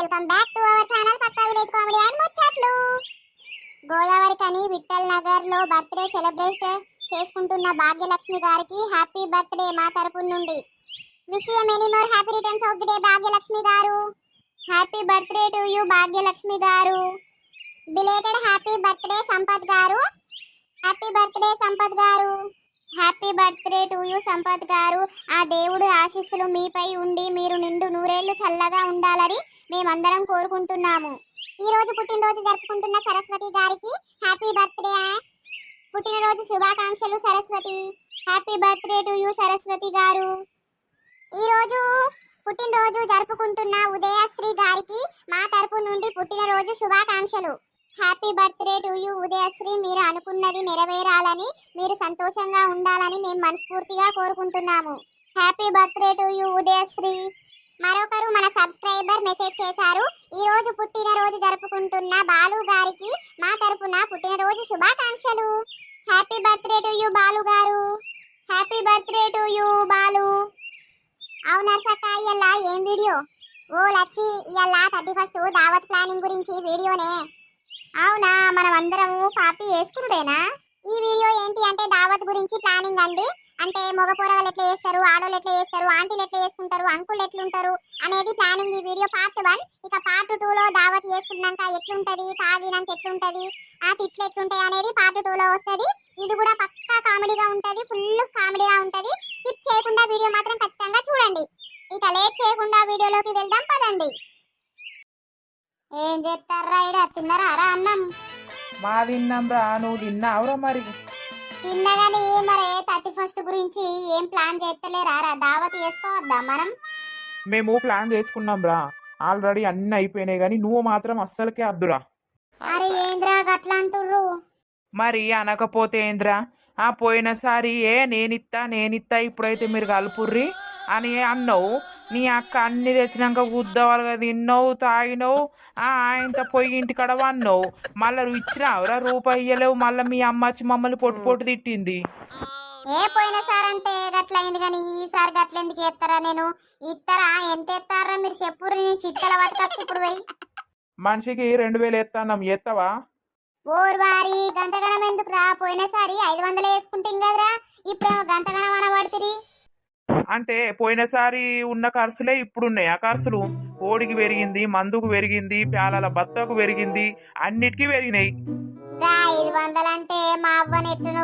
Welcome back to our channel Pakka village comedy and ముచ్చట్లు. గోదావరి కని విఠల్ నగర్లో బర్త్డే సెలబ్రేట్ చేసుకుంటున్న భాగ్యలక్ష్మి గారికి హ్యాపీ బర్త్డే మా తరపు నుండి. విషయం any more happy returns of the day Bhagyalakshmi గారు. Happy birthday to you Bhagyalakshmi గారు. బిలేటెడ్ హ్యాపీ బర్త్డే సంపత్ గారు. హ్యాపీ బర్త్డే సంపత్ గారు. Happy birthday to you Sampath గారు. ఆ దేవుడు ఆశీస్సులు మీపై ఉండి మీరు నిండు నూరేళ్ళు చల్లగా ఉండాలని మేమందరం కోరుకుంటున్నాము. ఈ రోజు పుట్టినరోజు జరుపుకుంటున్న సరస్వతి గారికి హ్యాపీ బర్త్డే. పుట్టినరోజు శుభాకాంక్షలు Saraswathi. Happy birthday to you Saraswathi గారు. ఈరోజు పుట్టినరోజు జరుపుకుంటున్న ఉదయశ్రీ గారికి మా తరపు నుండి పుట్టినరోజు శుభాకాంక్షలు. Happy birthday to you Udayasri. మీరు అనుకున్నది నెరవేరాలని మీరు సంతోషంగా ఉండాలని మేము మనస్ఫూర్తిగా కోరుకుంటున్నాము. Happy birthday to you Udayasri. మరొకరు మన సబ్స్క్రైబర్ మెసేజ్ చేశారు. ఈ రోజు పుట్టినరోజు జరుపుకుంటున్న బాలు గారికి మా తరపున పుట్టినరోజు శుభాకాంక్షలు. Happy birthday to you Balu గారు. Happy birthday to you Balu. అవునా సక్క ఏం వీడియో? ఓ లచ్చి ఇలా థర్టీ ఫస్ట్ దావత్ ప్లానింగ్ గురించి వీడియోనే. అవునా మనం అందరము పార్టీ చేసుకున్నాడేనా ఈ వీడియో ఏంటి అంటే దావత్ గురించి ప్లానింగ్ అండి. అంటే మగ పోరగాళ్ళు ఎట్లా చేస్తారు ఆడోళ్ళు ఎట్లా చేస్తారు ఆంటీలు ఎట్లా చేసుకుంటారు అంకులు ఎట్లుంటారు అనేది ప్లానింగ్ ఈ వీడియో పార్ట్ వన్ ఇక పార్ట్ టూ లో దావత్ చేసుకున్నాక ఎట్లుంటది తాగినాక ఎట్లుంటది ఆ తిట్లు ఎట్లుంటాయి అనేది పార్ట్ టూ లో ఇది కూడా పక్కా కామెడీగా ఉంటుంది ఫుల్ కామెడీగా ఉంటుంది. స్కిప్ చేయకుండా వీడియో మాత్రం ఖచ్చితంగా చూడండి. ఇక లేట్ చేయకుండా వీడియోలోకి వెళ్దాం పదండి. ఏం చేస్తారా ఇడ తిన్నారా? అన్నం. మా తిన్నాం రా. నువ్వు తిన్నావురా మరి? తిన్నగాని మరి థర్టీ ఫస్ట్ గురించి ఏం ప్లాన్ చేస్తలేరా? రా దావత్ చేసుకోవద్దా మనం? మేము ప్లాన్ చేసుకున్నాం రా. ఆల్రెడీ అన్ని అయిపోయినాయి కానీ నువ్వు మాత్రం అస్సలకే అద్దురా. అరే ఏంద్రా గట్లా అంటుర్రు? మరి అనకపోతే ఏంద్రా? ఆ పోయినసారి ఏ నేనిత్తా నేనిత్తా ఇప్పుడైతే మీరు కలుపుర్రి అని అన్నావు. నీ అక్క అన్ని తెచ్చినాక గుద్దవాలుగా తిన్నావు తాగినావు ఆ ఆయనతో పోయి ఇంటికాడ వన్నావు మళ్ళీ ఇచ్చినావురా రూపాయి ఇయ్యలేవు మళ్ళీ మీ అమ్మ వచ్చి మమ్మల్ని పొట్టు పొట్టు తిట్టింది. ఏ పోయిన సార్ అంటే గట్ల అయింది కానీ ఈసారి గట్ల ఎందుకు ఎత్తారా నేను? ఇస్తారా? ఎంత ఎత్తారా? మీరు చెప్పుర్రు నేను చిట్టల పట్టుకొచ్చి ఇప్పుడు పోయి. మనిషికి రెండు వేలు ఎత్తాన్నాం ఎత్తవా? ఓరు వారి గంటగణం ఎందుకు రా పోయినసారి ఐదు వందలు వేసుకుంటాం కదరా ఇప్పుడేమో గంటగణం అనబడుతుంది అంటే పోయినసారి ఉన్న ఖర్చులే ఇప్పుడున్నాయి. ఆ ఖర్చులు కోడికి పెరిగింది మందుకు పెరిగింది ప్యాలల బత్తకు పెరిగింది అన్నిటికీ పెరిగినాయి. ఐదు వందలంటే మా అవ్వని ఎట్లనో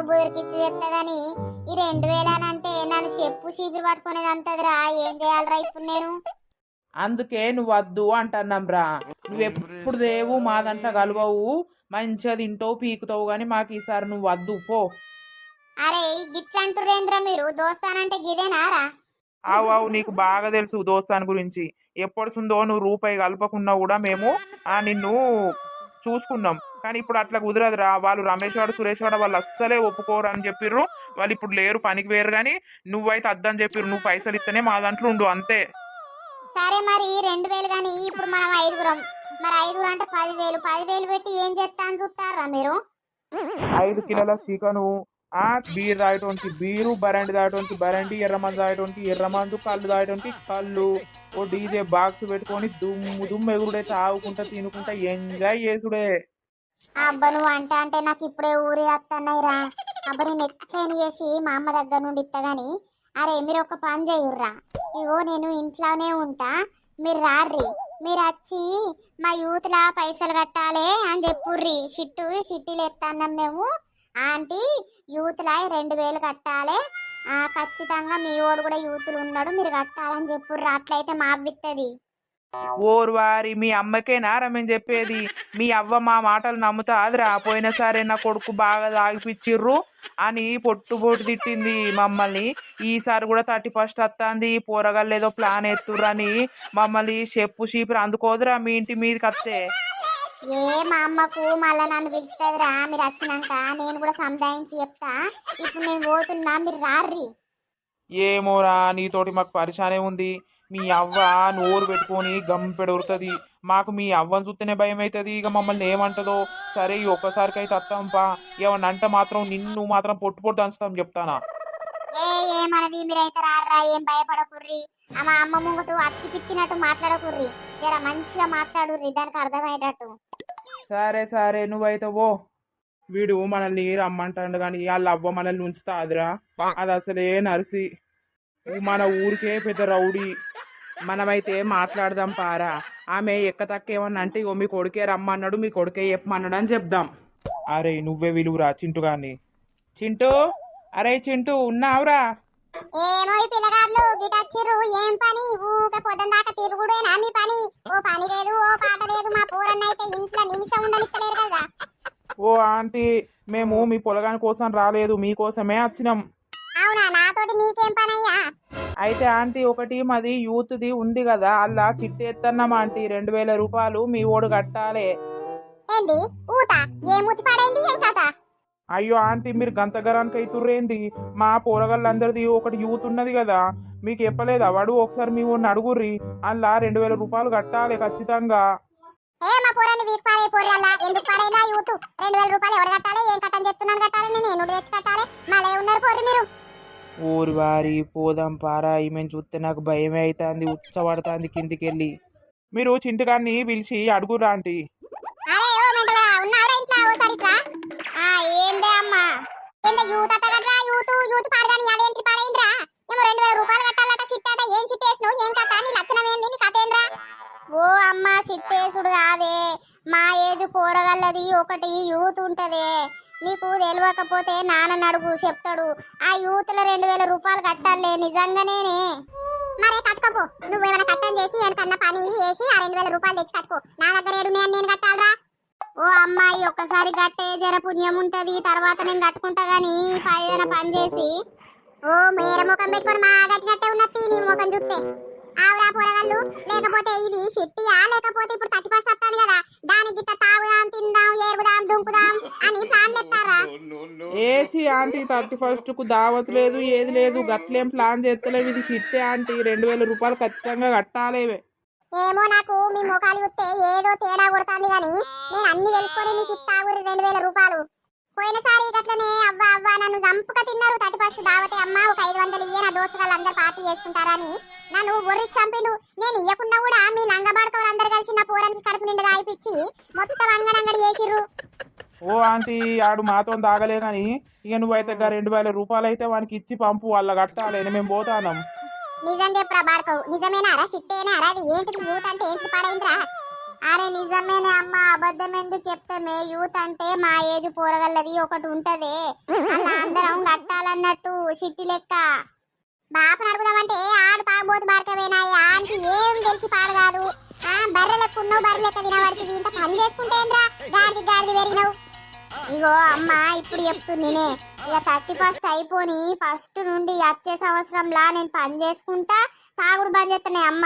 ఈ రెండు వేలనంటే నన్ను చెప్పు చీపురు పట్టుకునేది అంతదిరా ఏం చేయాలరా ఇప్పుడు నేను? అందుకే నువ్వు వద్దు అంటున్నాం రా. నువ్వు ఎప్పుడు దేవు మా దాంట్లో కలవవు మంచిగా తింటావు పీకుతావు కానీ మాకు ఈసారి నువ్వు వద్దు పో. అరే గిట్ల అంటుర్రేంద్ర మీరు? దోస్తానంటే గిదేనారా ఆవు ఆవు నీకు బాగా తెలుసు దోస్తాన్ గురించి. ఎప్పటిసుందో నువ్వు రూపాయి కలపకున్నా కూడా మేము ఆ నిన్ను చూసుకున్నాం. కానీ ఇప్పుడు అట్లా కుదరదురా. వాళ్ళు రమేష్ వాడు సురేష్ వాడు వాళ్ళు అస్సలే ఒప్పుకోరు అని చెప్పిర్రు. వాళ్ళు ఇప్పుడు లేరు పనికి వేరు కానీ నువ్వైతే అద్దని చెప్పిర్రు. నువ్వు పైసలు ఇస్తేనే మా దాంట్లో ఉండు అంతే. సరే మరి రెండు వేలు కానీ ఇప్పుడు మనం ఐదుగురం. మరి ఐదుగురు అంటే పదివేలు. పదివేలు పెట్టి ఏం చేస్తా అని చూస్తారా మీరు? ఐదు కిలోల చికెను ఆ బీర్ తాగేటువంటి బీరు బరండి తాగేటువంటి బరండి ఎర్రమందు తాగేటువంటి ఎర్రమందు కళ్ళు తాగేటువంటి కళ్ళు. ఓ డీజే బాక్స్ పెట్టుకొని దుమ్ము దుమ్ము ఎగురుడే తాగుకుంటా తినుకుంటా ఎంజాయ్ చేసుడే. అబ్బా నువ్వు అంట అంటే నాకు ఇప్పుడే ఊరి వస్తున్నాయి రా అబ్బా నేను ఎక్స్ప్లెయిన్ చేసి మా అమ్మ దగ్గర నుండి ఇత్తగాని అరే మీరు ఒక పని చేయుర్రా. ఇగో నేను ఇంట్లోనే ఉంటా. మీరు రార్రి. మీరు వచ్చి మా యూత్లా పైసలు కట్టాలి అని చెప్పుర్రి. షిట్టు షిట్టీలు ఎత్తాన్నాం మేము. ఆంటీ యూత్లా రెండు వేలు కట్టాలి. ఖచ్చితంగా మీ ఓడు కూడా యూతులు ఉన్నాడు మీరు కట్టాలని చెప్పుర్రు. అట్లయితే మా అవ్విత్తది ఓరు వారి మీ అమ్మకేనా మేము చెప్పేది. మీ అవ్వ మా మాటలు నమ్ముతాదిరా పోయిన సరే నా కొడుకు బాగా తాగిపిచ్చిర్రు అని పొట్టు పొట్టు తిట్టింది మమ్మల్ని. ఈసారి కూడా థర్టీ ఫస్ట్ వస్తుంది పోరగాళ్ళు ఏదో ప్లాన్ ఎత్తుర్రని మమ్మల్ని చెప్పు చీపురు. అందుకోదురా మీ ఇంటి మీదకి వస్తే ఏ మా అమ్మకు మళ్ళా నన్ను పిలుస్తుందిరా మీరు వచ్చినాక నేను కూడా సంధాయించి చెప్తా. ఇప్పుడు నేను పోతున్నా మీరు రార్రి. ఏమోరా నీతోటి మాకు పరిశానే ఉంది. మీ అవ్వ నోరు పెట్టుకొని గంపెడురుతుంది మాకు మీ అవ్వని చూస్తేనే భయం అవుతుంది ఇక మమ్మల్ని ఏమంటదో సరే ఈ ఒక్కసారికి అయితే వస్తాంపా ఏమన్నా అంటే మాత్రం నిన్ను మాత్రం పొట్టు పొట్టు దంచుతాం చెప్తానా? ఏమన్నది? మీరైతే రారా ఏం భయపడకుర్రి. మా అమ్మ ముంగటు అత్తి పిత్తినట్టు మాట్లాడకుర్రి. జర మంచిగా మాట్లాడుర్రి దానికి అర్థమయ్యేటట్టు. సరే సరే నువ్వైతే ఓ వీడు మనల్ని రమ్మంటాడు కానీ వాళ్ళ అవ్వ మనల్ని ఉంచుతాదిరా. అది అసలే నరిసి. మన ఊరికే పెద్ద రౌడీ. మనమైతే మాట్లాడదాం పారా. ఆమె ఎక్క తక్క ఏమన్నా అంటే ఇగో మీ కొడుకే రమ్మన్నాడు మీ కొడుకే చెప్పమన్నాడు అని చెప్దాం. అరే నువ్వే విలువురా చింటు గాని చింటూ? అరే చింటూ ఉన్నావురా? ఏమో ఈ పిల్లగాళ్ళు గిటచ్చిర్రు ఏం పని? ఊక పొద్దున దాకా తిరుగుడేనా మీ పని? ఓ పని లేదు ఓ పాట లేదు మా పూరన్న అయితే ఇంట్లో నిమిషం ఉండనిస్తలేరు కదా. ఓ ఆంటీ మేము మీ పొలగాని కోసం రాలేదు మీకోసమే వచ్చినాం అవునా? నాతోటి మీకేం పని అయ్యా అయితే ఆంటీ ఒకటి మాది యూత్ది ఉంది కదా అలా చిట్టి ఎత్తన్నాం ఆంటీ రెండు వేల రూపాయలు మీ ఓడు కట్టాలి. ఏంది? ఊత? ఏ మూతి పడైంది? ఏం కథ? అయ్యో ఆంటీ మీరు గంతగరానికి అవుతుర్రేంది? మా పోరగాళ్ళందరిది ఒకటి యూత్ ఉన్నది కదా. మీకు చెప్పలేదా? వాడు ఒకసారి మీ ఊరిని అడుగుర్రి. అలా రెండు వేల రూపాయలు కట్టాలి ఖచ్చితంగా. ఏ మా పూరాన్ని వీక్ పాడే పూరల్లా ఎందుకు పడైందా యూత్? రెండు వేల రూపాయలు ఎవరు కట్టాలి? ఏం కట్టని చెప్తున్నాను కట్టాలి? నేను ఎన్నుడు తెచ్చి కట్టాలి. మళ్ళీ ఉన్నారు పోరు మీరు. ఊరి వారి పోదాం పారా. ఈమెను చూస్తే నాకు భయమే అవుతుంది ఉచ్చబడుతుంది కిందికెళ్ళి. మీరు చింటిగాన్ని పిలిచి అడుగురా ఆంటీ. ఏందే యూత్ అత్తగట్రా యూత్ యూత్ పాడగాని అదేంటి పాడైందిరా? ఏమో రెండు వేల రూపాయలు కట్టాలట సిట్టాట ఏం సిట్టేసినావు ఏం కథ నీ లక్షణం ఏంది నీ కథ ఏంద్రా? ఓ అమ్మ సిట్టేసుడు కాదే. మా ఏజ్ పోరగల్లది ఒకటి యూత్ ఉంటదే. నీకు తెలియకపోతే నాన్న అడుగు చెప్తాడు. ఆ యూత్లో రెండు వేల రూపాయలు కట్టాలే నిజంగానేనే. మరే కట్టుకోపో. నువ్వేమైనా కట్టం చేసి వెనకన్నా పని చేసి ఆ రెండు వేల రూపాయలు తెచ్చి కట్టుకో. నా దగ్గర ఏడు నేను నేను కట్టాలరా? ఓ అమ్మాయి ఒక్కసారి కట్టే జర పుణ్యం ఉంటది తర్వాత నేను కట్టుకుంటా గాని పైన పని చేసి. ఓ మేర ముఖం పెట్టుకొని మా గట్టి గట్టే ఉన్నది నీ ముఖం చూస్తే. ఆవురా పోరగాళ్ళు లేకపోతే ఇది షెట్టియా లేకపోతే ఇప్పుడు థర్టీ ఫస్ట్ వస్తుంది కదా దానికి గిట్ట తాగుదాం తిందాం ఏరుగుదాం దుంకుదాం అని ప్లాన్లు ఎత్తారా? ఏచి ఆంటీ థర్టీ ఫస్ట్కు దావత్ లేదు ఏది లేదు గట్లేం ప్లాన్ చేస్తలేవు ఇది షిట్టే ఆంటీ రెండు వేల రూపాయలు ఖచ్చితంగా కట్టాలేవే ఏమో నాకు మీ ముఖాలు చూస్తే ఏదో తేడా కొడుతుంది గాని నేను అన్ని తెలుసుకొని మీకు ఇస్తాగురి రెండు వేల రూపాయలు. పోయినసారి గట్లనే అవ్వ అవ్వ నన్ను చంపుక తిన్నారు. థర్టీ ఫస్ట్ దావతే అమ్మ ఒక ఐదు వందలు ఇయ్యే నా దోస్తులు అందరు పార్టీ చేసుకుంటారని నన్ను ఒర్రికి చంపిండు. నేను ఇయ్యకుండా కూడా మీ లంగబాడుతో అందరు కలిసి నా పోరానికి కడుపు నిండా దాయిపిచ్చి మొత్తం అంగడంగడి చేసిర్రు. ఓ ఆంటీ ఆడు మాతో తాగలే కానీ ఇక నువ్వైతే రెండు వేల రూపాయలు అయితే వానికి ఇచ్చి పంపు వాళ్ళ కట్టాలి. మేము పోతానం. నిజం చెప్పురా బాడుకోవు నిజమేనారా? సిట్టేనారా అది? ఏంటిది యూత్ అంటే ఏంటి పాడైందిరా? అరే నిజమేనే అమ్మ అబద్ధం ఎందుకు చెప్తామే? యూత్ అంటే మా ఏజ్ పోరగల్లది ఒకటి ఉంటదే. అలా అందరం కట్టాలన్నట్టు సిట్టి లెక్క. బాపను అడుగుదామంటే ఆడు తాగబోతు బాడకవేనాయి ఆంటీ ఏం తెలిసి పాడు కాదు. ఆ బర్రె లెక్క ఉన్నావు బర్రె లెక్క తినబడితే ఇంత పని చేసుకుంటేంద్రా? గాడిది గాడిది పెరిగినావు. ఇగో అమ్మ ఇప్పుడు చెప్తుంది నేనే. ఇక థర్టీ ఫస్ట్ అయిపోని ఫస్ట్ నుండి వచ్చే సంవత్సరంలా నేను పని చేసుకుంటా తాగుడు బంద్ చేస్తున్నాయి అమ్మ.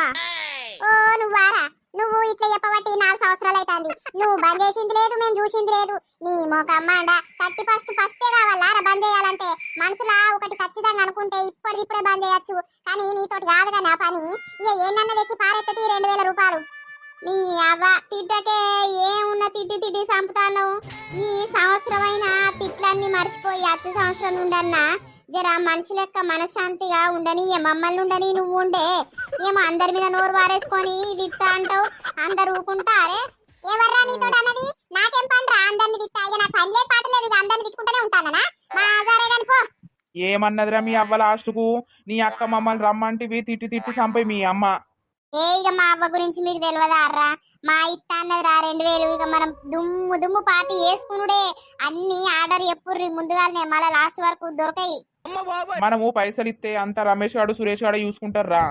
ఓ నువ్వారా నువ్వు ఇట్లా చెప్పబట్టి నాలుగు సంవత్సరాలు అవుతుంది నువ్వు బంద్ చేసింది లేదు మేము చూసింది లేదు. నీ మోకమ్మ అండ థర్టీ ఫస్ట్ ఫస్టే కావాలా రా బంద్ చేయాలంటే? మనసులా ఒకటి ఖచ్చితంగా అనుకుంటే ఇప్పటి ఇప్పుడే బంద్ చేయొచ్చు. కానీ నీతోటి కాదు కానీ ఆ పని. ఇక ఏంటన్నా తెచ్చి పారెత్తటి రెండు వేల రూపాయలు. నీ అవ్వ తిట్టకే ఏమున్న తిట్టి తిట్టి చంపుతాను? ఈ సంవత్సరమైన తిట్లన్నీ మర్చిపోయి అతి సంవత్సరం నుండన్నా జర మనిషి లెక్క మనశ్శాంతిగా ఉండని ఏ మమ్మల్ని ఉండని నువ్వు ఉండే. ఏమో అందరి మీద నోరు వారేసుకొని తిట్టా అంటావు అందరు ఊకుంటారే. ఎవర్రా నీతో అన్నది? నాకేం పండ్రా అందరిని తిట్టా. ఇక నాకు పని లేదు పాట లేదు ఇక అందరిని తిట్టుకుంటూనే ఉంటానా మా ఆధారే కనుకో ఏమన్నదిరా మీ అవ్వ లాస్ట్కు? నీ అక్క మమ్మల్ని రమ్మంటివి తిట్టి తిట్టి చంపై మీ అమ్మ. ఏ ఇక మా అవ్వ గురించి మీకు తెలియదా అర్రా? మా ఇత్త అన్నది రా రెండు వేలు. ఇక మనం దుమ్ము దుమ్ము పార్టీ వేసుకునుడే అన్ని ఆర్డర్ ఎప్పుర్రి ముందుగానే మళ్ళీ లాస్ట్ వరకు దొరకాయి. మనము పైసలు ఇస్తే అంత రమేష్ గాడు సురేష్ గాడు చూసుకుంటారా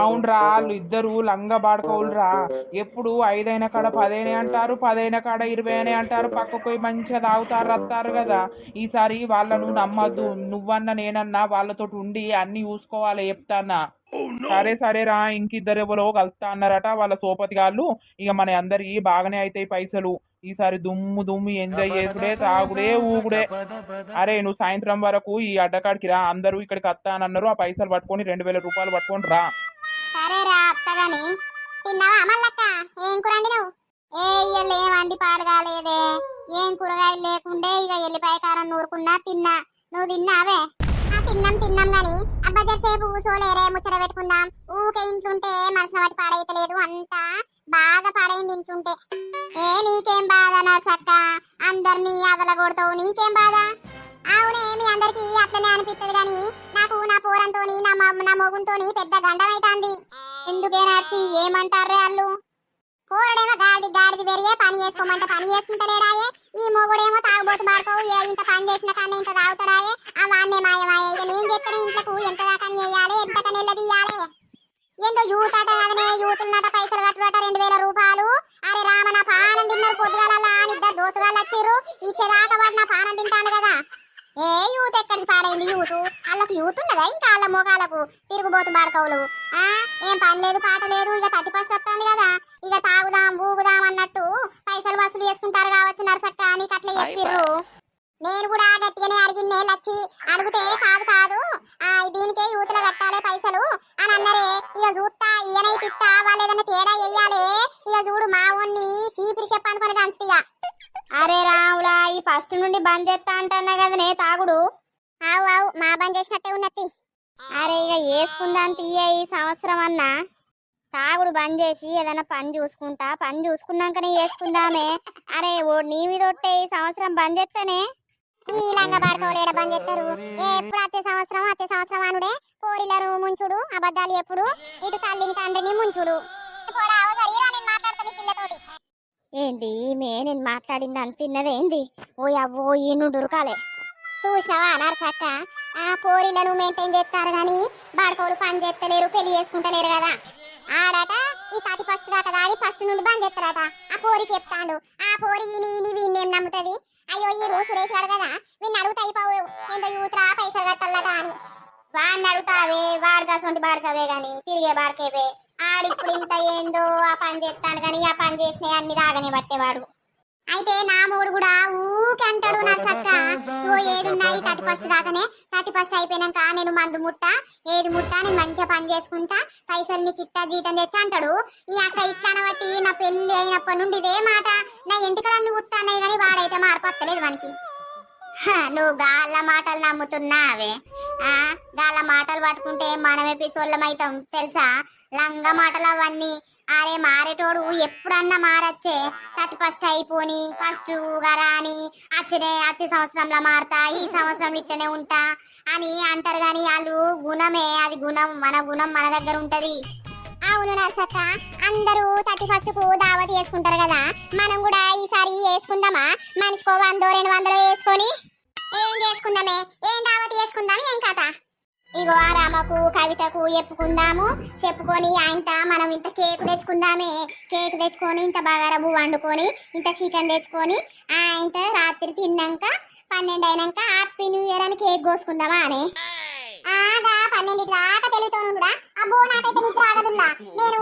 అవునరా వాళ్ళు ఇద్దరు లంగా బాడుకోవులరా. ఎప్పుడు ఐదైన కాడ పదైన అంటారు పదైన కాడ ఇరవై అని అంటారు. పక్కకు పోయి మంచిగా తాగుతారు రత్తారు కదా. ఈసారి వాళ్ళను నమ్మద్దు. నువ్వన్నా నేనన్నా వాళ్ళతో ఉండి అన్ని చూసుకోవాలి చెప్తానా? సరే సరేరా ఇంకిద్దరు ఎవరో కలుస్తా అన్నారట వాళ్ళ సోపతి గాళ్ళు. ఇక మన అందరికి బాగానే అవుతాయి పైసలు. ఈసారి దుమ్ము దుమ్ము ఎంజాయ్ చేసుడే తాగుడే ఊగుడే. అరే నువ్వు సాయంత్రం వరకు ఈ అడ్డకాడికి రా. అందరూ ఇక్కడికి వస్తా అని అన్నారు. ఆ పైసలు పట్టుకొని రెండు వేల రూపాయలు పట్టుకొని రా. సరే రా అత్తగాని తిన్నావా మల్లక్క? ఏం కూర వండినావు? ఏ ఇయ్యాల ఏం వండి పాడగాలేదే ఏం కూరగాయలు లేకుండే ఇక ఎల్లిపాయ కారం నూరుకున్నా తిన్నా. నువ్వు తిన్నావే? ఆ తిన్నాం తిన్నాం గాని. ఆ అబ్బా సేపు కూసోలేరే ముచ్చట పెట్టుకుందాం. ఊకే ఇంట్లుంటే మనసు వాటి పాడైతలేదు. అంతా బాగా పాడైంది ఇంట్లుంటే. ఏ నీకేం బాధ నా చక్క అందరినీ అదల కొడతావు నీకేం బాధ? అవునే మీ అందరికి అట్లనే అనిపిస్తుంది గాని నాకు నా పోరంతోని నా మ- నా మొగుంతోని పెద్ద గండమైతాంది. ఎందుకే నర్సి ఏమంటారే వాళ్ళు పోరడేమో గాడిది గాడిది పెరిగే పని చేసుకోమంటే పని చేసుకుంటలేడాయే. ఈ మొగుడేమో తాగుబోతు బాడుకోవు ఏ ఇంత పని చేసిన కన్నా ఇంత తాగుతాడాయే. ఆ వాన్నే మాయమాయ. ఇక నేను చెప్తాను ఇంట్లకు ఎంత దాకా వేయాలి ఎంత కనెల్ల తీయాలి? ఏందో యూత్ అట కదనే యూత్ ఉన్నట పైసలు కట్టుడట రెండు వేల రూపాయలు. అరే రామ నా పానం తిన్నారు పొద్దుగాల అని ఇద్దరు దోస్తుగాళ్ళు వచ్చారు ఇచ్చేదాకా వాడు నా పానం తింటాను కదా. ఏ యూత్ ఎక్కడికి పాడైంది యూత్? వాళ్ళకి యూత్ ఉన్నదా ఇంకా వాళ్ళ మోకాలకు తిరుగుబోతు బాడకవులు. ఆ? ఏం పని లేదు పాట లేదు ఇక థర్టీ ఫస్ట్ వస్తుంది కదా. ఇక తాగుదాం ఊగుదాం అన్నట్టు పైసలు వసూలు చేసుకుంటారు కావచ్చు నరసక్క నీకు అట్లా చెప్పిర్రు. నేను కూడా గట్టిగానే అడిగిన్నే లచ్చి. అడిగితే కాదు కాదు ఆ దీనికే యూతులు కట్టాలి పైసలు అని అన్నరే. ఇక చూస్తా ఈయనై తిత్తా వాళ్ళు ఏదైనా తేడా చెయ్యాలి. ఇక చూడు మా ఊన్ని చీపిరి చెప్పనుకొని కంచిగా అరే రావులా ఈ ఫస్ట్ నుండి బంద్ చేస్తా అంటున్నా కదనే తాగుడు. ఆవు ఆవు మా బంద్ చేసినట్టే ఉన్నది. అరే ఇక వేసుకుందాం తీయ ఈ సంవత్సరం అన్నా. తాగుడు బంద్ చేసి ఏదైనా పని చూసుకుంటా. పని చూసుకున్నాకనే వేసుకుందామే. అరే ఓ నీ మీద ఒట్టే ఈ సంవత్సరం బంద్ చేస్తేనే ఈ లంగా బంద్ చేస్తారు ఎప్పుడు వచ్చే సంవత్సరం? వచ్చే సంవత్సరం అనుడే? కోరిలరు ముంచుడు అబద్ధాలు ఎప్పుడు ఇటు తల్లిని తండ్రిని ముంచుడు ఏంది ఈమె నేను మాట్లాడింది అంత తిన్నదేంది? ఓ అవ్వో ఈ నువ్వు దొరకాలే చూసినావా నరసక్క ఆ పోరిలను మెయింటైన్ చేస్తారు కానీ బాడుకోలు పని చేస్తలేరు పెళ్ళి చేసుకుంటలేరు కదా. ఆడట ఈ తాటి ఫస్ట్ దాకా దాగి ఫస్ట్ నుండి బంద్ చేస్తారట. ఆ పోరికి చెప్తాడు ఆ పోరి నీ ఈని వీణ్ణేం నమ్ముతుంది? అయ్యో ఈ రోజు సురేష్ గారు కదా వీడిని అడుగుతా అయిపోవు ఎంత యూత్రా పైసలు కట్టాలట అని. వాడిని అడుగుతావే వాడు కసంటి బాడకవే గాని తిరిగే బాడకేవే. ఆడిప్పుడు ఇంత ఏందో ఆ పని చేస్తాను కానీ ఆ పని చేసినవి అన్ని రాగానే పట్టేవాడు. అయితే నా మూడు కూడా ఊకే అంటాడు నా సక్క ఓ ఏది ఉన్నాయి థర్టీ ఫస్ట్ దాకానే థర్టీ ఫస్ట్ అయిపోయినాక నేను మందు ముట్ట ఏది ముట్ట నేను మంచిగా పని చేసుకుంటా పైసలు నీకు ఇట్టా జీతం తెచ్చా అంటాడు. ఈ అక్క ఇట్లా బట్టి నా పెళ్ళి అయినప్పటి నుండి ఇదే మాట. నా ఎంటికలన్నీ ఉత్తాన్నాయి కానీ వాడైతే మార్పత్తలేదు వానికి. నువ్వు గాళ్ళ మాటలు నమ్ముతున్నావే. ఆ గాళ్ళ మాటలు పట్టుకుంటే మనం ఎపిసోడ్లం అవుతాం తెలుసా? లంగ మాటలు అవన్నీ అరే మారేటోడు ఎప్పుడన్నా మారచ్చే. థర్టీ ఫస్ట్ అయిపోని ఫస్ట్ గరా అచ్చనే అచ్చే సంవత్సరంలో మారతా ఈ సంవత్సరం ఇట్లనే ఉంటా అని అంటారు కానీ వాళ్ళు గుణమే అది గుణం మన గుణం మన దగ్గర ఉంటది. అవును నర్సక్క. అందరూ థర్టీ ఫస్ట్కు దావత్ చేసుకుంటారు కదా. మనం కూడా ఈసారి వేసుకుందామా? మనిషికో వందో రెండు వందలు వేసుకొని. ఏం చేసుకుందామే? ఏం దావత్ చేసుకుందాం ఏం కథ? ఇగో ఆ రామకు కవితకు చెప్పుకుందాము. చెప్పుకొని ఆయన మనం ఇంత కేక్ తెచ్చుకుందామే. కేక్ తెచ్చుకొని ఇంత బగారబు వండుకొని ఇంత చికెన్ తెచ్చుకొని ఆయన రాత్రి తిన్నాక పన్నెండు అయినాక హ్యాపీ న్యూ ఇయర్ అని కేక్ కోసుకుందామా అని. బాగా పన్నెండింటి దాకా తెలుగుతోను కూడా అబ్బో నాకైతే నిద్ర ఆగదుల్లా నేను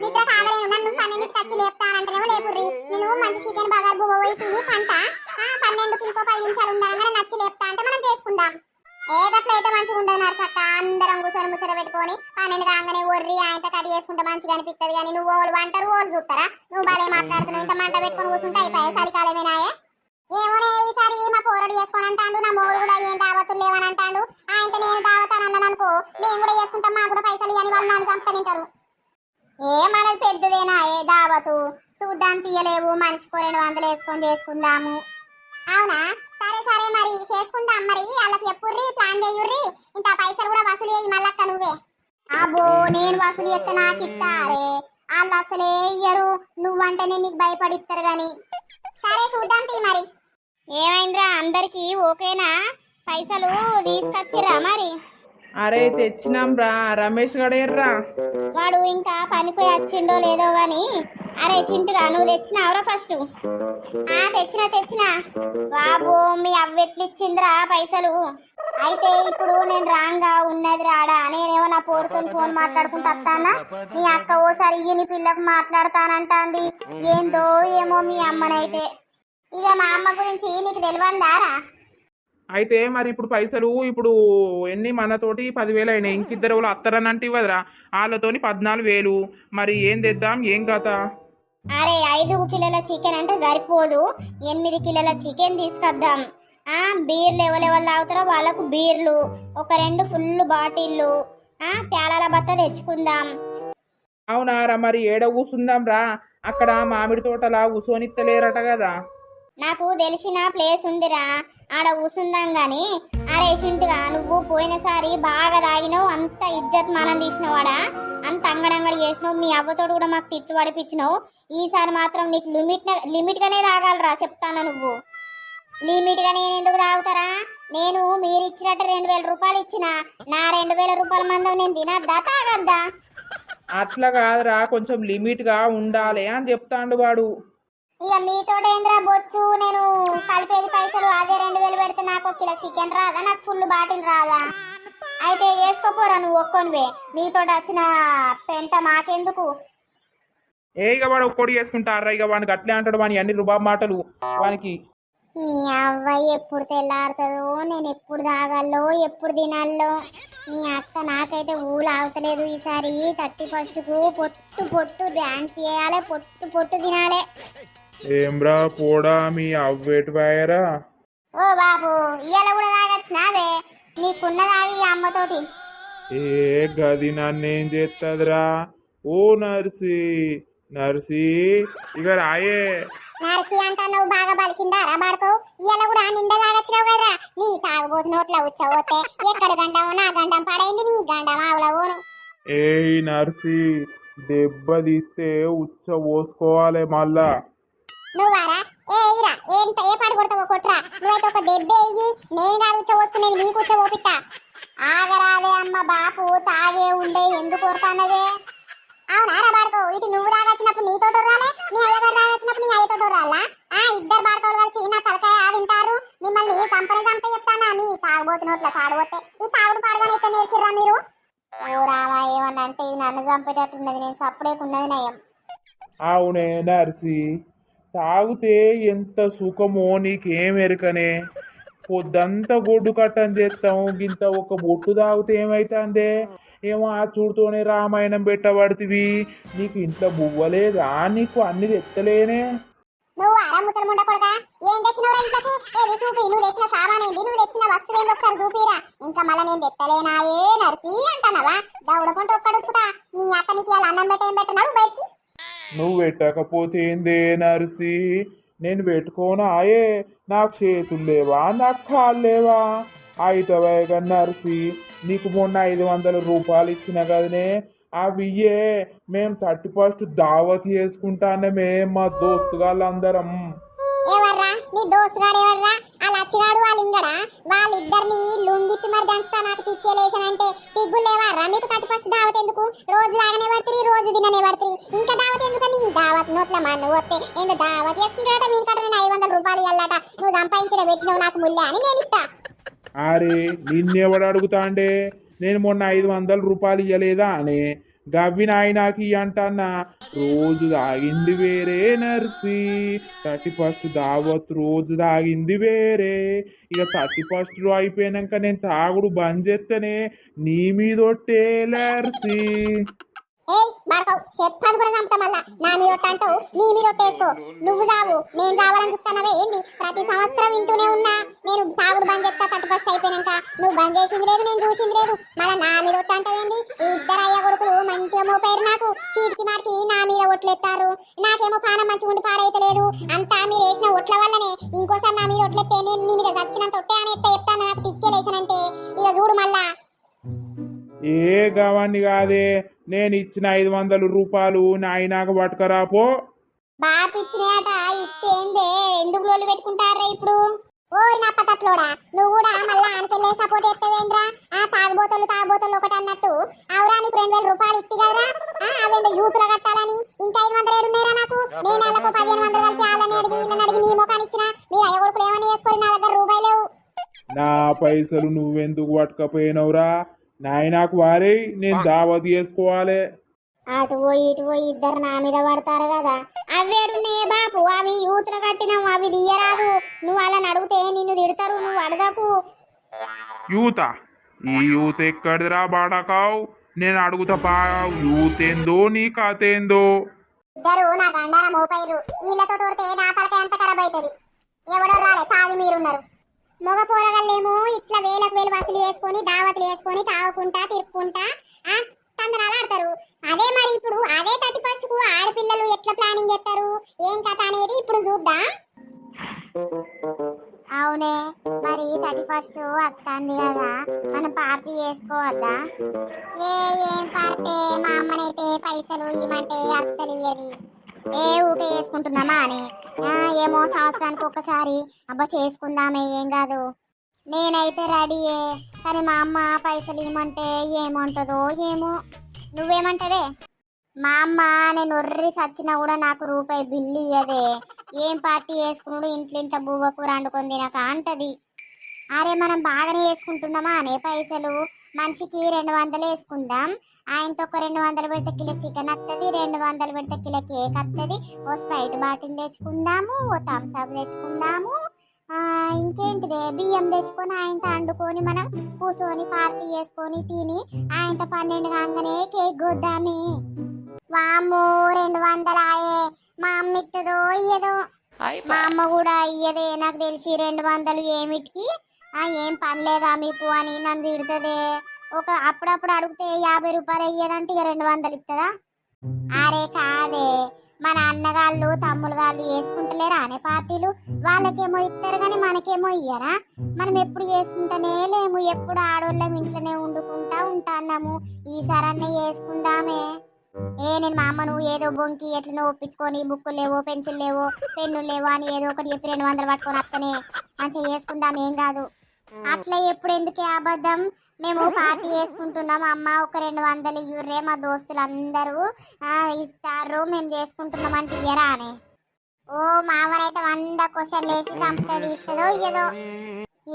నిద్ర కాగలేను నన్ను పన్నెండింటికి వచ్చి లేపుతానంటేనేమో లేపుర్రి. నేను మంచి చికెన్ బాగా బువ్వ పోయి తిని పంట. ఆ, పన్నెండుకి ఇంకో పది నిమిషాలు ఉండగానే నచ్చి లేపుతా అంటే మనం చేసుకుందాం. ఏ గట్లయితే మంచిగా ఉండదు నరసక్క. అందరం కూర్చొని ముచ్చట పెట్టుకొని పన్నెండు కాగానే ఒర్రి ఆయనతో కట్ చేసుకుంటే మంచిగా అనిపిస్తుంది కానీ నువ్వు ఓళ్ళు అంటారు ఓళ్ళు చూస్తారా నువ్వు బాగా మాట్లాడుతున్నావు. ఇంత మంట పెట్టుకొని కూర్చుంటే అయిపోయాయి చలికాలమేనాయే ఏమోనే ఈసారి మా పోరడు చేసుకోనంటాడు నా మోడు కూడా ఏం దావతులు లేవని అంటాడు నేను దావతాను అన్నాను అనుకో మేము కూడా చేసుకుంటాం మాకు కూడా పైసలు ఇవ్వని వాళ్ళు నన్ను చంపుతా తింటారు ఏ మనది పెద్దదేనా ఏ దావతు? చూద్దాం తీయలేవు మనిషికో రెండు వందలు వేసుకొని చేసుకుందాము. అవునా? సరే సరే మరి చేసుకుందాం మరి. వాళ్ళకి ఎప్పుర్రి ప్లాన్ చేయుర్రి. ఇంత పైసలు కూడా వసూలు చేయి మళ్ళక్క నువ్వే. అబ్బో నేను వసూలు చేస్తే నాకు ఇస్తారే? వాళ్ళు అసలే ఇయ్యరు. నువ్వంటేనే నీకు భయపడిస్తారు గాని. సరే చూద్దాం తీ మరి. ఏమైందిరా? అందరికీ ఓకేనా? పైసలు తీసుకొచ్చిరా మరి? అరే తెచ్చినాం రా. రమేష్ గడేర్రా వాడు ఇంకా పనిపోయి వచ్చిండో లేదో గాని అరే చింటుగా నువ్వు తెచ్చినావురా ఫస్ట్. ఆ తెచ్చినా తెచ్చినా. బాబు మీ అవ్వెట్లిచ్చిందిరా పైసలు? అయితే ఇప్పుడు నేను రాంగా ఉన్నది రాడా? నేనేమో నా పోరుతో ఫోన్ మాట్లాడుకుంటూ వస్తానా? మీ అక్క ఓసారి ఇయ్యి నీ పిల్లకు మాట్లాడతానంటాంది. ఏందో ఏమో మీ అమ్మనైతే. ఇక మా అమ్మ గురించి నీకు తెలియందారా అయితే మరి ఇప్పుడు పైసలు ఇప్పుడు ఎన్ని మనతోటి పదివేలు అయినాయి. ఇంకిద్దరు వాళ్ళు అత్తరనంటే కదరా వాళ్ళతోని పద్నాలుగు వేలు. మరి ఏం తెద్దాం? ఏం కథ? అరే ఐదు కిలోల చికెన్ అంటే సరిపోదు. ఎనిమిది కిలోల చికెన్ తీసుకొద్దాం. ఆ బీర్లు ఎవరెవరు తాగుతారో వాళ్ళకు బీర్లు. ఒక రెండు ఫుల్ బాటిళ్ళు ఆ ప్యాలాల బత్త తెచ్చుకుందాం. అవునారా మరి ఏడ కూసుందాం రా అక్కడ మామిడి తోటలా కూసోనిత్తలేరట కదా. నాకు తెలిసిన ప్లేస్ ఉందిరా. ఆడ కూసుందాం గాని అరే సింటుగా నువ్వు పోయినసారి బాగా తాగినావు అంత ఇజ్జత్ మనం తీసినవాడా అంత అంగడంగడి చేసినావు మీ అవ్వతోడు కూడా మాకు తిట్లు పడిపించినావు. ఈసారి మాత్రం నీకు లిమిట్ లిమిట్గానే తాగాలరా చెప్తాను నువ్వు. లిమిట్గా నేను ఎందుకు తాగుతారా? నేను మీరు ఇచ్చినట్టు రెండు వేల రూపాయలు ఇచ్చిన నా రెండు వేల రూపాయల మందం నేను తినద్దా తాగద్దా? అట్లా కాదురా కొంచెం లిమిట్గా ఉండాలి అని చెప్తాండు వాడు ఇక మీతో ఏంద్రా బొచ్చు నేను కలిపేది పైసలు అదే రెండు వేలు పెడితే నాకు ఒక కిలో చికెన్ రాదా? నాకు ఫుల్ బాటిల్ రాదా? అయితే వేసుకోపోరా నువ్వు ఒక్కొనివే. మీతో వచ్చిన పెంట మాకెందుకు? ఏ ఇక వాడు ఒక్కడు చేసుకుంటారా ఇక వానికి అట్లే అంటాడు వాని అన్ని రుబాబ్ మాటలు వానికి. ఈ అవ్వయి ఎప్పుడు తెల్లారుతుందో నేను ఎప్పుడు తాగాలో ఎప్పుడు తినాలో నీ అక్క నాకైతే ఊళ్ళు ఆగుతలేదు ఈసారి. థర్టీ ఫస్ట్కు పొట్టు పొట్టు డ్యాన్స్ చేయాలి పొట్టు పొట్టు తినాలి. ఏమ్రా పోడా మీ అవ్వేటి వాయరా? ఓ బాబు ఇవాళ కూడా తాగొచ్చినావే. నీకున్నదావి ఈ అమ్మతోటి. ఏ గది నన్నేం చేస్తుందిరా ఓ నర్సి నర్సి ఇక రాయే. నరసి అంటా నువ్వు బాగా బలిసిందారా బాడుకో. ఇవాళ కూడా నిండా తాగొచ్చినావు కదరా. నీ తాగుబోతు నోట్ల ఉచ్చబోతే ఎక్కడ గండమో నా గండం పడైంది నీ గండం ఆవులవోను ఏయ్ నర్సి దెబ్బ తీస్తే ఉచ్చ పోసుకోవాలి మళ్ళా. నువ్వారా? ఏ ఇరా ఏంత ఏ పాట కొడతావో కొట్రా నువ్వైతే ఒక దెబ్బ ఇయ్యి నేను కాదు ఉచ్చబోసుకునేది నీకు ఉచ్చబోపిత్తా ఆగరాదే అమ్మ బాపు తాగే ఉండే ఎందుకు కొడతానదే అవునా రా బాడుకో ఇటు నువ్వు తాగొచ్చినప్పుడు నీతో రాలే నీ అయ్యగారు తాగొచ్చినప్పుడు నీ అయ్యతో రాలా? ఆ ఇద్దరు బాడుకోలు కలిసి నా తలకాయ తింటారు మిమ్మల్ని సంపని సంప చెప్తానా? మీ తాగుబోతు నోట్ల సాడబోతే ఈ తాగుడు పాడుగానే ఇక్కడ నేర్చిర్రా మీరు? ఓ రావా ఏమన్నా అంటే ఇది నన్ను చంపేటట్టున్నది నేను సప్పుడేకున్నది నయం. అవునే నర్సి. తాగితే ఎంత సుఖమో నీకేం ఎరుకనే. పొద్దంతా గొడ్డు కట్టని చేస్తాం గింత ఒక బొట్టు తాగితే ఏమైతుందే? ఏమో ఆ చూడుతోనే రామాయణం పెట్టబడుతుంది నీకు ఇంట్లో బువ్వలేదా నీకు అన్ని తెత్తలేనే. నువ్వు అరా ముసలి కొడగా ఏం తెచ్చినవరా ఇంట్లోకు? ఏది చూపి నువ్వు తెచ్చిన నువ్వు తెచ్చిన వస్తువు ఒకసారి చూపిరా. ఇంకా మళ్ళీ నేను తెత్తలేనా ఏ నర్సి అంటానవా? దౌడకుంటూ ఒక్కడుకుతా నీ అక్క నీకు ఇలా అన్నం పెట్ట పెట్టినాడు బయటికి. నువ్వు పెట్టకపోతేందే నర్సి? నేను పెట్టుకోను ఆయే నాకు చేతులు లేవా నాకు కాళ్ళు లేవా అయితవేగా నర్సి నీకు మొన్న ఐదు వందల రూపాయలు ఇచ్చిన కదనే అవియే మేము థర్టీ ఫస్ట్ దావత్ చేసుకుంటానమే మా దోస్తుగాళ్ళందరం నీ దోస్తుగాడు ఎవర్రా ఆ లచ్చిగాడు ఆ లింగడా? వాళ్ళిద్దరిని లుంగిప్పి మరి దంచుతా నాకు తిక్కేలేసానంటే సిగ్గులు లేవారా మీకు థర్టీ ఫస్ట్ దావత్ ఎందుకు రోజు లాగానే పడుతుంది రోజు దిననే పడుతుంది ఇంకా దావత్ ఎందుకని ఈ దావత్? నోట్ల మా నువ్వు వస్తే ఏందో దావత్ చేసుకుంటాడట మీ కట్ట నేను ఐదు వందల రూపాయలు ఇవ్వాలట నువ్వు సంపాదించిన పెట్టినవు నాకు ముల్లే అని నేను ఇస్తా. అరే నిన్నెవడు అడుగుతా అంటే నేను మొన్న ఐదు వందల రూపాయలు ఇవ్వలేదా అని? గవ్వి నాయనాకి అంటన్నా రోజు తాగింది వేరే నర్సి థర్టీ ఫస్ట్ దావత్ రోజు తాగింది వేరే. ఇక థర్టీ ఫస్ట్ అయిపోయినాక నేను తాగుడు బంద్ చేస్తేనే నీ మీదొట్టేలర్సి ఏయ్ బాడకావు. చెప్పాను కూడా చంపుతా మళ్ళా. నా మీద ఒట్టు అంటావు నీ మీద ఒట్టేసుకో నువ్వు చావు. నేను చావాలని చూస్తానవే ఏంది? ప్రతి సంవత్సరం వింటూనే ఉన్నా. నేను తాగుడు బంద్ చేస్తా. థర్టీ ఫస్ట్ అయిపోయినాక నువ్వు బంద్ చేసింది లేదు నేను చూసింది లేదు. మళ్ళా నా మీద ఒట్టు అంటావేంది ఇద్దరు అయ్య కొడుకులు మంచిగా మోపారు నాకు. చీటికి మాటికి నా మీద ఒట్లెత్తారు నాకేమో పానం మంచిగా ఉండి పాడైతలేదు. అంతా మీరు వేసిన ఒట్ల వల్లనే ఇంకోసారి నా మీద ఒట్లెత్తే నేను నీ మీద చచ్చినంత ఒట్టే అని ఎత్తే చెప్తాను. నాకు తిక్కేలేసానంటే ఇక చూడు మళ్ళా. ఏ గవాన్ని కాదే? నేను ఇచ్చిన ఐదు వందల రూపాయలు నాయనాక పట్టుకరాపో ఇచ్చేందే? ఎందుకు లోలు పెట్టుకుంటారా ఇప్పుడు? ఓరి నా పతట్లోడా నువ్వు కూడా మళ్ళా ఆనకెళ్ళే సపోర్ట్ చేస్తావేంద్రా? ఆ తాగుబోతలు తాగుబోతలు ఒకటి అన్నట్టు. అవురా నీకు రెండు వేల రూపాయలు కదరా? ఆ అవేందో యూతులు కట్టాలని. ఇంకా ఐదు వందలు ఏడున్నారా నాకు. నేను నెలకు పదిహేను వందలు కలిపి వాళ్ళని అడిగి వీళ్ళని అడిగి నీ ముఖాన్ని ఇచ్చిన. మీరు ఏమని నా దగ్గర రూపాయలు నా పైసలు నువ్వెందుకు పట్టుకపోయినవురా? నాయనాకు వారే నేను దావత్ చేసుకోవాలి. అటు పోయి ఇటు పోయి ఇద్దరు నా మీద పడతారు కదా. అవేడున్నాయి బాపు అవి యూతులు కట్టినావు అవి తీయరాదు. నువ్వు అలా అడిగితే నిన్ను తిడతారు నువ్వు అడగకు. యూత ఈ యూత్ ఎక్కడిదిరా బాడకావు? నేను అడుగుతా పా యూత్ ఏందో నీ కథ ఏందో ఇద్దరు నా గండాన మోపైరు వీళ్ళతో నా తలకాయ అంత ఖరాబ్ అవుతుంది. ఎవడో రాలే తాగి మీరున్నారు. మగ పోరగాళ్ళేమో ఇట్లా వేలకు వేలు వసూలు చేసుకొని దావతులు వేసుకొని తాగుకుంటా తిరుక్కుంటా ఆ తందనాలు ఆడతారు. అదే మరి ఇప్పుడు అదే థర్టీ ఫస్ట్కు ఆడపిల్లలు ఎట్లా ప్లానింగ్ చేస్తారు? ఏం కథ అనేది ఇప్పుడు చూద్దాం. అవునే మరి థర్టీ ఫస్ట్ వస్తుంది కదా. మనం పార్టీ చేసుకోవద్దా? ఏ ఏం పార్టీ? మా అమ్మనైతే పైసలు ఇవ్వమంటే అస్సలు ఇయ్యది. ఏ ఊకే చేసుకుంటున్నామా అని? ఏమో సంవత్సరానికి ఒక్కసారి. అబ్బా చేసుకుందామే ఏం కాదు. నేనైతే రెడీయే. కానీ మా అమ్మ పైసలు ఇవ్వమంటే ఏమంటుందో ఏమో. నువ్వేమంటావే? మా అమ్మ నేను ఒర్రి సచ్చినా కూడా నాకు రూపాయి బిల్లు ఇయ్యదే. ఏం పార్టీ చేసుకున్నాడు ఇంట్లో ఇంత బువ్వ కూర వండుకొని తినక అంటది. అరే మనం బాగానే వేసుకుంటున్నామా అనే పైసలు? మనిషికి రెండు వందలు వేసుకుందాం. ఆయనతో ఒక రెండు వందలు పెడితే కిలో చికెన్ వస్తుంది రెండు వందలు పెడితే కిలో కేక్ వస్తుంది ఓ స్ప్రైట్ బాటిల్ తెచ్చుకుందాము ఓ థమ్స్ అప్ తెచ్చుకుందాము. ఆ, ఇంకేంటిదే బియ్యం తెచ్చుకొని ఆయనతో వండుకొని మనం కూర్చొని పార్టీ చేసుకొని తిని ఆయనతో పన్నెండు కాగానే కేక్ కొద్దామే. వామ్మో రెండు వందలు ఆయే మా అమ్మ ఇస్తుందో ఇయ్యదో. మా అమ్మ కూడా ఇయ్యదే నాకు తెలిసి రెండు వందలు ఏమిటికి? ఆ ఏం పని మీకు అని నన్ను తిడుతుంది. ఒక అప్పుడప్పుడు అడిగితే యాభై రూపాయలు అయ్యేదంటే ఇక రెండు వందలు ఇస్తుందా అరే కాదే. మన అన్నగాళ్ళు తమ్ముడు గాళ్ళు వేసుకుంటలేరా అనే పార్టీలు? వాళ్ళకేమో ఇస్తారు కానీ మనకేమో ఇయ్యరా? మనం ఎప్పుడు చేసుకుంటానే లేము. ఎప్పుడు ఆడోళ్ళం ఇంట్లోనే వండుకుంటా ఉంటాన్నాము ఈసారన్నా చేసుకుందామే ఏ నేను మా అమ్మ నువ్వు ఏదో బొంకి ఎట్లనో ఒప్పించుకొని బుక్కులు లేవో పెన్సిల్ లేవో పెన్నులు లేవో అని ఏదో ఒకటి చెప్పి రెండు వందలు పట్టుకొని వస్తేనే మంచిగా చేసుకుందాం ఏం కాదు. అట్లా ఎప్పుడు ఎందుకే అబద్ధం? మేము పార్టీ చేసుకుంటున్నాం. అమ్మ ఒక రెండు వందలు ఇవ్వరే మా దోస్తులు అందరూ ఇస్తారు. మేము చేసుకుంటున్నాం అంటే ఇయ్యరా అని. ఓ మావరైతే వంద క్వశ్చన్లు వేసి చంపుతుంది ఇస్తుందో ఇయ్యదో.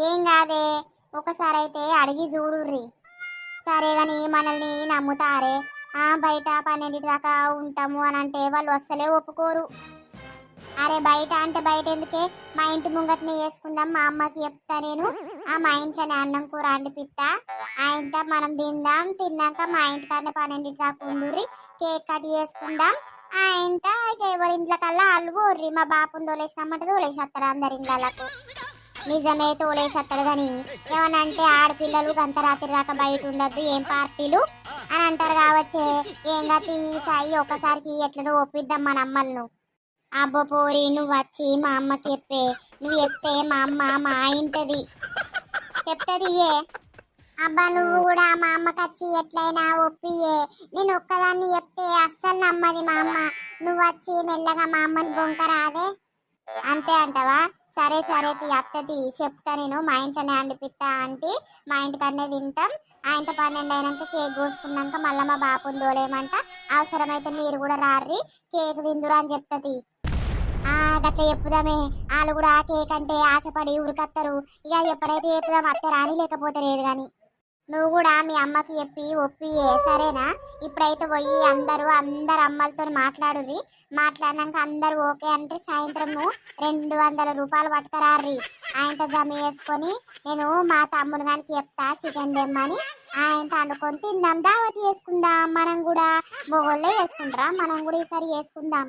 ఏం కాదే? ఒకసారి అయితే అడిగి చూడుర్రి. సరే కానీ మనల్ని నమ్ముతారే. ఆ బయట పన్నెండింటి దాకా ఉంటాము అని అంటే వాళ్ళు అస్సలే ఒప్పుకోరు. అరే బయట అంటే బయట ఎందుకే? మా ఇంటి ముంగట్నే చేసుకుందాం. మా అమ్మకి చెప్తా నేను. ఆ మా ఇంట్లోనే అన్నం కూర అండిపిస్తా ఆయనతో మనం తిందాం తిన్నాక మా ఇంటికాడనే పన్నెండింటి దాకా ఉండుర్రి కేక్ కట్ చేసుకుందాం. ఆయనతో ఇక ఎవరి ఇంట్లో కల్లా వాళ్ళు ఊర్రి మా బాపుని తోలేసినామంటే తోలేసేస్తారు అందరి ఇళ్ళకు నిజమే తోలేసేస్తారు కానీ ఏమని అంటే ఆడపిల్లలు గంత రాత్రి దాకా బయట ఉండద్దు ఏం పార్టీలు? అని అంటారు కావచ్చే. ఏం గతి సాయి ఒకసారికి ఎట్లనో ఒప్పిద్దాం మన అమ్మలను. అబ్బో పోరి నువ్వు వచ్చి మా అమ్మకి చెప్పే. నువ్వు చెప్తే మా అమ్మ మా ఇంటది. చెప్తుంది ఏ? అబ్బా నువ్వు కూడా మా అమ్మకి వచ్చి ఎట్లయినా ఒప్పియే. నేను ఒక్కదాన్ని చెప్తే అస్సలు నమ్మది మా అమ్మ. నువ్వు వచ్చి మెల్లగా మా అమ్మని బొంకరాదే అంతే అంటావా? సరే సరే తీ అత్తది చెప్తా నేను. మా ఇంట్లోనే అండిపిస్తా అంటే మా ఇంటికన్నే తింటాం. ఆయనతో పన్నెండు అయినాక కేక్ కోసుకున్నాక మళ్ళీ మా బాపుని దోలేమంట అవసరమైతే మీరు కూడా రార్రి. కేక్ తిందురా అని చెప్తుంది గట్ల చెప్పుదామే. వాళ్ళు కూడా కేక్ అంటే ఆశపడి ఉరికత్తరు. ఇక ఎప్పుడైతే చెప్పుదాం అత్త రాని లేకపోతే లేదు కానీ నువ్వు కూడా మీ అమ్మకి చెప్పి ఒప్పి సరేనా? ఇప్పుడైతే పోయి అందరూ అందరు అమ్మలతో మాట్లాడుర్రి. మాట్లాడినాక అందరూ ఓకే అంటే సాయంత్రము రెండు వందల రూపాయలు పట్టుకురార్రి ఆయనతో జమ చేసుకొని నేను మా తమ్ముడు గానికి చెప్తా చికెన్ తెమ్మని. ఆయనతో అనుకొని తిందాం. దావత్ చేసుకుందాం. మనం కూడా మొగోళ్ళే చేసుకుంటారా? మనం కూడా ఈసారి చేసుకుందాం.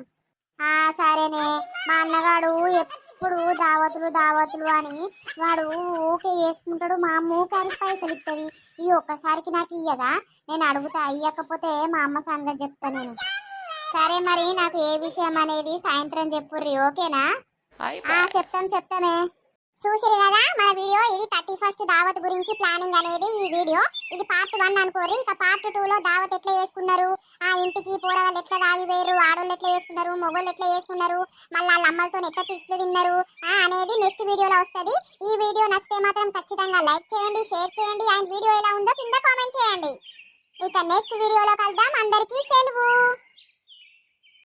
ఆ సరేనే. మా అన్నగాడు ఎప్పుడు దావతులు దావతులు అని వాడు ఊకే చేసుకుంటాడు మా అమ్మ ఊకారి పైసలు ఇస్తుంది ఈ ఒక్కసారికి నాకు ఇయ్యదా? నేను అడుగుతా. ఇయ్యకపోతే మా అమ్మ సంగతి చెప్తా నేను. సరే మరి నాకు ఏ విషయం అనేది సాయంత్రం చెప్పుర్రి ఓకేనా? చెప్తాం చెప్తామే. చూసిరు కదా మన వీడియో? ఇది థర్టీ ఫస్ట్ దావత్ గురించి ప్లానింగ్ అనేది ఈ వీడియో. ఇది పార్ట్ వన్ అనుకోరు ఇక పార్ట్ టూ లో దావత్ ఎట్లా చేసుకున్నారు? ఆ ఇంటికి పోరగాళ్ళు ఎట్లా తాగిపోయారు ఆడోళ్ళు ఎట్లా చేసుకున్నారు? మొగోళ్ళు ఎట్లా చేసుకున్నారు? మళ్ళీ వాళ్ళ అమ్మలతో ఎట్లా తిట్లు తిన్నారు? ఆ అనేది నెక్స్ట్ వీడియోలో వస్తుంది. ఈ వీడియో నచ్చితే మాత్రం ఖచ్చితంగా లైక్ చేయండి షేర్ చేయండి అండ్ వీడియో ఎలా ఉందో కింద కామెంట్ చేయండి. ఇక నెక్స్ట్ వీడియోలో కలుద్దాం. అందరికీ సెలవు.